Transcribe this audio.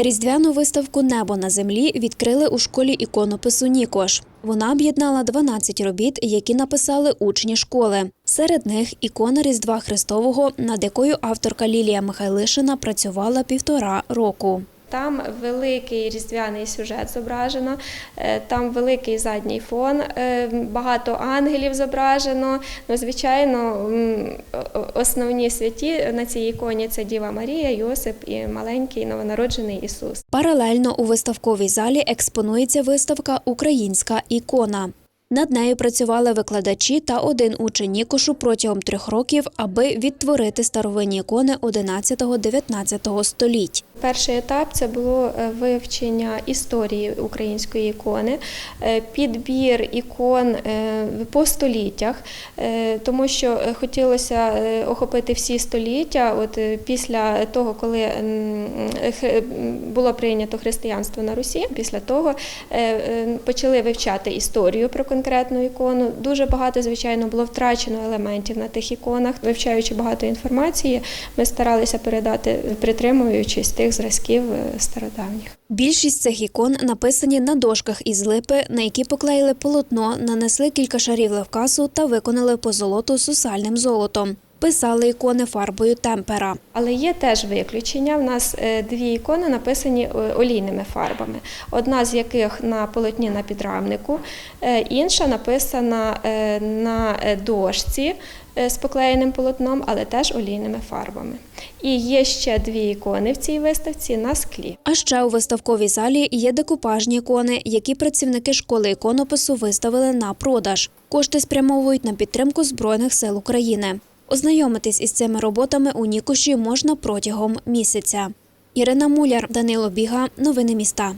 Різдвяну виставку Небо на землі відкрили у школі іконопису Нікош. Вона об'єднала 12 робіт, які написали учні школи. Серед них ікона Різдва Христового, над якою авторка Лілія Михайлишина працювала півтора року. Там великий різдвяний сюжет зображено, е, там великий задній фон, е, багато ангелів зображено. Ну, звичайно, основні святі на цій іконі це Діва Марія, Йосип і маленький новонароджений Ісус. Паралельно у виставковій залі експонується виставка Українська ікона. Над нею працювали викладачі та один учень Нікошу протягом трьох років, аби відтворити старовинні ікони 11-19 століть. Перший етап це було е, вивчення історії української ікони, е, підбір ікон е, по століттях, тому що хотілося охопити всі століття. От після того, коли було прийнято християнство на Русі, після того почали вивчати історію про конкретну ікону. Дуже багато, звичайно, було втрачено елементів на тих іконах. Вивчаючи багато інформації, ми старалися передати, притримуючись тих зразків е, стародавніх. Більшість цих ікон написані на дошках із липи, на які поклеїли полотно, нанесли кілька шарів левкасу та виконали позолоту сусальним золотом. Писали ікони фарбою темпера. Але є теж виключення. В нас е, дві ікони написані е, олійними фарбами. Одна з яких на полотні на підрамнику, е, інша написана на дошці з поклеєним полотном, але теж олійними фарбами. І є ще дві ікони в цій виставці на склі. А ще у виставковій залі є декупажні ікони, які працівники школи іконопису виставили на продаж. Кошти спрямовують на підтримку Збройних сил України. Ознайомитись із цими роботами у Нікуші можна протягом місяця. Ірина Муляр, Данило Біга, новини міста.